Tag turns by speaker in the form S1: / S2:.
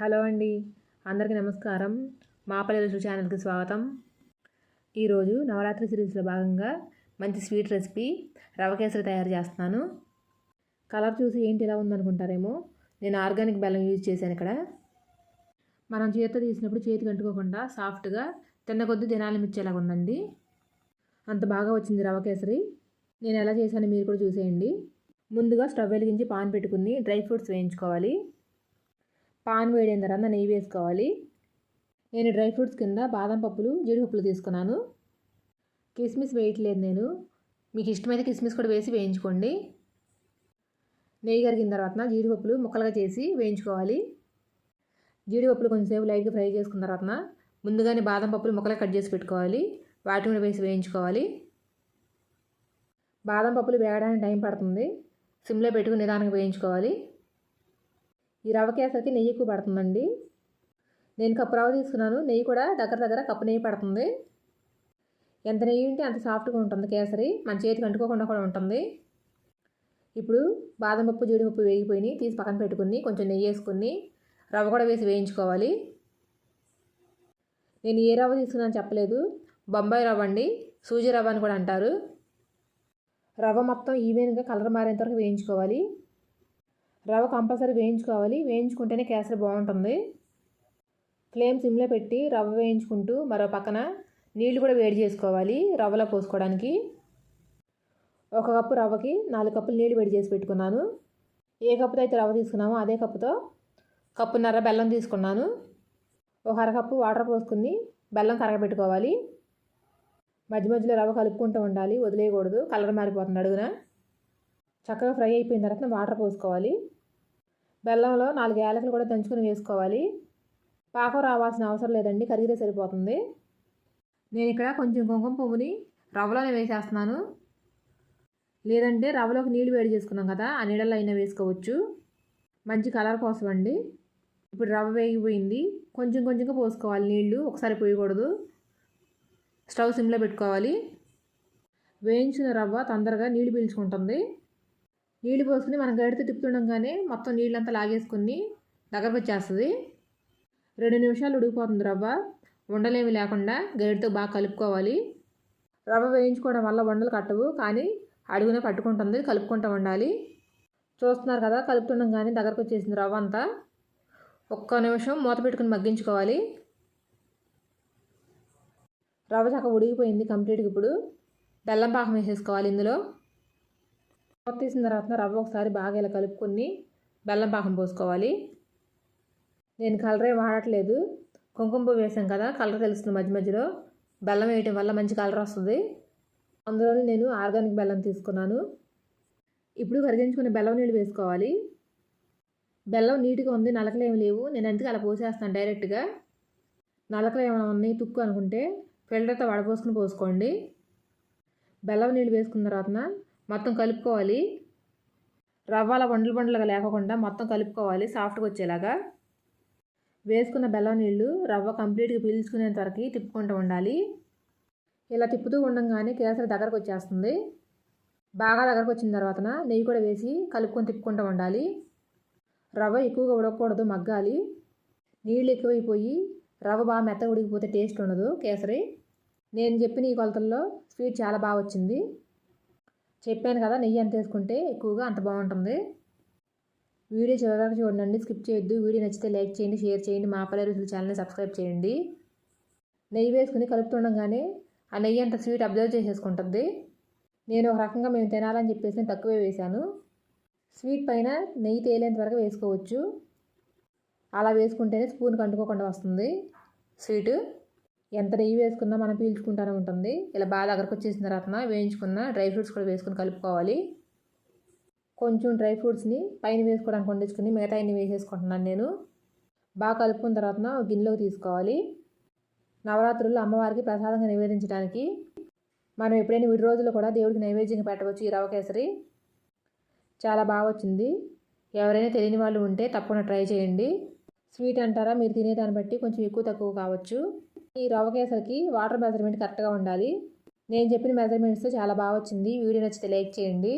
S1: Hello అండి. అందరికీ నమస్కారం. మాపల్లి రుచులు ఛానల్కి స్వాగతం. ఈరోజు నవరాత్రి సిరీస్లో భాగంగా మంచి స్వీట్ రెసిపీ రవ కేసరి తయారు చేస్తున్నాను. కలర్ చూసి ఏంటి ఎలా ఉందనుకుంటారేమో నేను ఆర్గానిక్ బెల్లం యూజ్ చేశాను ఇక్కడ. మనం చేతితో తీసినప్పుడు చేతికి అంటుకోకుండా సాఫ్ట్గా తిన్న కొద్ది దినాలు మిచ్చేలాగా ఉందండి. అంత బాగా వచ్చింది రవ కేసరి. నేను ఎలా చేశాను మీరు కూడా చూసేయండి. ముందుగా స్టవ్ వెలిగించి పాన్ పెట్టుకుని డ్రై ఫ్రూట్స్ వేయించుకోవాలి. పాన్ వేడైన తర్వాత నెయ్యి వేసుకోవాలి. నేను డ్రై ఫ్రూట్స్ కింద బాదం పప్పులు జీడిపప్పులు తీసుకున్నాను. కిస్మిస్ వేయట్లేదు నేను. మీకు ఇష్టమైతే కిస్మిస్ కూడా వేసి వేయించుకోండి. నెయ్యి కరిగిన తర్వాత జీడిపప్పులు ముక్కలుగా చేసి వేయించుకోవాలి. జీడిపప్పులు కొంచెంసేపు లైట్గా ఫ్రై చేసుకున్న తర్వాత ముందుగానే బాదం పప్పులు ముక్కలుగా కట్ చేసి పెట్టుకోవాలి. వాటి మీద వేసి వేయించుకోవాలి. బాదం పప్పులు వేయడానికి టైం పడుతుంది. సిమ్లో పెట్టుకుని నిదానంగా వేయించుకోవాలి. ఈ రవ కేసరికి నెయ్యి ఎక్కువ పడుతుందండి. నేను కప్పు రవ తీసుకున్నాను. నెయ్యి కూడా దగ్గర దగ్గర కప్పు నెయ్యి పడుతుంది. ఎంత నెయ్యి ఉంటే అంత సాఫ్ట్గా ఉంటుంది కేసరి. మన చేతికి అంటుకోకుండా కూడా ఉంటుంది. ఇప్పుడు బాదం పప్పు జీడిపప్పు వేగిపోయి తీసి పక్కన పెట్టుకుని కొంచెం నెయ్యి వేసుకుని రవ్వ కూడా వేసి వేయించుకోవాలి. నేను ఏ రవ్వ తీసుకున్నాను చెప్పలేదు. బొంబాయి రవ్వ అండి. సూజీ రవ్వ అని కూడా అంటారు. రవ్వ మొత్తం ఈవెన్గా కలర్ మారేంత వరకు వేయించుకోవాలి. రవ్వ కంపల్సరీ వేయించుకోవాలి. వేయించుకుంటేనే కేసరి బాగుంటుంది. ఫ్లేమ్ సిమ్లో పెట్టి రవ్వ వేయించుకుంటూ మరో పక్కన నీళ్ళు కూడా వేడి చేసుకోవాలి రవ్వలో పోసుకోవడానికి. ఒక కప్పు రవ్వకి నాలుగు కప్పులు నీళ్ళు వేడి చేసి పెట్టుకున్నాను. ఏ కప్పుతో అయితే రవ్వ తీసుకున్నామో అదే కప్పుతో కప్పున్నర బెల్లం తీసుకున్నాను. ఒక అరకప్పు వాటర్ పోసుకుని బెల్లం కరగబెట్టుకోవాలి. మధ్య మధ్యలో రవ్వ కలుపుకుంటూ ఉండాలి వదిలేయకూడదు కలర్ మారిపోతుంది అడుగున. చక్కగా ఫ్రై అయిపోయిన తర్వాత వాటర్ పోసుకోవాలి. బెల్లంలో నాలుగు యాలకులు కూడా దంచుకుని వేసుకోవాలి. పాకం రావాల్సిన అవసరం లేదండి కరిగితే సరిపోతుంది. నేను ఇక్కడ కొంచెం కుంకుమ పువ్వుని రవ్వలోనే వేసేస్తున్నాను. లేదంటే రవ్వలోకి నీళ్ళు వేడి చేసుకున్నాం కదా ఆ నీళ్ళల్లో అయినా వేసుకోవచ్చు. మంచి కలర్ కోసం అండి ఇప్పుడు రవ్వ వేగిపోయింది. కొంచెం కొంచెంగా పోసుకోవాలి నీళ్ళు ఒకసారి పోయకూడదు. స్టవ్ సిమ్లో పెట్టుకోవాలి. వేయించిన రవ్వ తొందరగా నీళ్ళు పీల్చుకుంటుంది. నీళ్ళు పోసుకుని మనం గడితో తిప్పుతుండగానే మొత్తం నీళ్ళంతా లాగేసుకుని దగ్గరకు వచ్చేస్తుంది రెండు నిమిషాలు ఉడికిపోతుంది రవ్వ. ఉండలేమి లేకుండా గడితో బాగా కలుపుకోవాలి. రవ్వ వేయించుకోవడం వల్ల వండలు కట్టవు కానీ అడుగునే పట్టుకుంటుంది కలుపుకుంటూ ఉండాలి. చూస్తున్నారు కదా కలుపుతుండగానే కానీ దగ్గరకు వచ్చేసింది రవ్వ అంతా. ఒక్క నిమిషం మూత పెట్టుకుని మగ్గించుకోవాలి. రవ్వ చక్క ఉడికిపోయింది కంప్లీట్గా ఇప్పుడు. బెల్లం పాకం వేసేసుకోవాలి ఇందులో. తీసిన తర్వాత రవ్వ ఒకసారి బాగా ఇలా కలుపుకొని బెల్లం పాకం పోసుకోవాలి. నేను కలరే వాడట్లేదు. కుంకుమ పువ్వు వేసాం కదా కలర్ తెలుస్తుంది మధ్య మధ్యలో. బెల్లం వేయటం వల్ల మంచి కలర్ వస్తుంది. అందులోనే నేను ఆర్గానిక్ బెల్లం తీసుకున్నాను. ఇప్పుడు కరిగించుకునే బెల్లం నీళ్ళు వేసుకోవాలి. బెల్లం నీట్గా ఉంది నలకలు ఏమి లేవు. నేను అందుకే అలా పోసేస్తాను డైరెక్ట్గా నలకలు ఏమైనా ఉన్నాయి తుక్కు అనుకుంటే ఫిల్టర్తో వడపోసుకుని పోసుకోండి. బెల్లం నీళ్ళు వేసుకున్న తర్వాత మొత్తం కలుపుకోవాలి. రవ్వాల బండ్లు బండ్లుగా లేకుండా మొత్తం కలుపుకోవాలి సాఫ్ట్గా వచ్చేలాగా. వేసుకున్న బెల్లం నీళ్ళు రవ్వ కంప్లీట్గా పీల్చుకునేంత వరకు తిప్పుకుంటూ ఉండాలి. ఇలా తిప్పుతూ ఉండగానే కేసరి దగ్గరకు వచ్చేస్తుంది. బాగా దగ్గరకు వచ్చిన తర్వాత నెయ్యి కూడా వేసి కలుపుకొని తిప్పుకుంటూ ఉండాలి. రవ్వ ఎక్కువగా ఉడకకూడదు మగ్గాలి. నీళ్ళు ఎక్కువైపోయి రవ్వ బాగా మెత్తగా ఉడికిపోతే టేస్ట్ ఉండదు కేసరి. నేను చెప్పిన ఈ కొలతల్లో స్వీట్ చాలా బాగా వచ్చింది. చెప్పాను కదా నెయ్యి ఎంత వేసుకుంటే ఎక్కువగా అంత బాగుంటుంది. వీడియో చివరికి చూడండి స్కిప్ చేయొద్దు. వీడియో నచ్చితే లైక్ చేయండి షేర్ చేయండి. మా పల్లె రుచుల ఛానల్ని సబ్స్క్రైబ్ చేయండి. నెయ్యి వేసుకుని కలుపుతుండగానే ఆ నెయ్యి అంత స్వీట్ అబ్జర్వ్ చేసేసుకుంటుంది. నేను ఒక రకంగా మేము తినాలని చెప్పేసి తక్కువే వేశాను. స్వీట్ పైన నెయ్యి తేలేంత వరకు వేసుకోవచ్చు. అలా వేసుకుంటేనే స్పూన్ కంటుకోకుండా వస్తుంది స్వీటు. ఎంత నెయ్యి వేసుకున్నా మనం పీల్చుకుంటూనే ఉంటుంది. ఇలా బాగా దగ్గరకు వచ్చేసిన తర్వాత వేయించుకున్న డ్రై ఫ్రూట్స్ కూడా వేసుకుని కలుపుకోవాలి. కొంచెం డ్రై ఫ్రూట్స్ని పైన వేసుకోవడానికి వండించుకుని మిగతా అన్ని వేసేసుకుంటున్నాను నేను. బాగా కలుపుకున్న తర్వాత గిన్నెలోకి తీసుకోవాలి. నవరాత్రుల్లో అమ్మవారికి ప్రసాదంగా నివేదించడానికి మనం ఎప్పుడైనా విడి రోజుల్లో కూడా దేవుడికి నైవేద్యంగా పెట్టవచ్చు ఈ రవకేసరి చాలా బాగా వచ్చింది. ఎవరైనా తెలియని వాళ్ళు ఉంటే తప్పకుండా ట్రై చేయండి. స్వీట్ అంటారా? మీరు తినేదాన్ని బట్టి కొంచెం ఎక్కువ తక్కువ కావచ్చు. ఈ రవ్వ కేసరికి వాటర్ మెజర్మెంట్ కరెక్ట్గా ఉండాలి. నేను చెప్పిన మెజర్మెంట్స్ చాలా బాగా వచ్చింది. వీడియో నచ్చితే లైక్ చేయండి.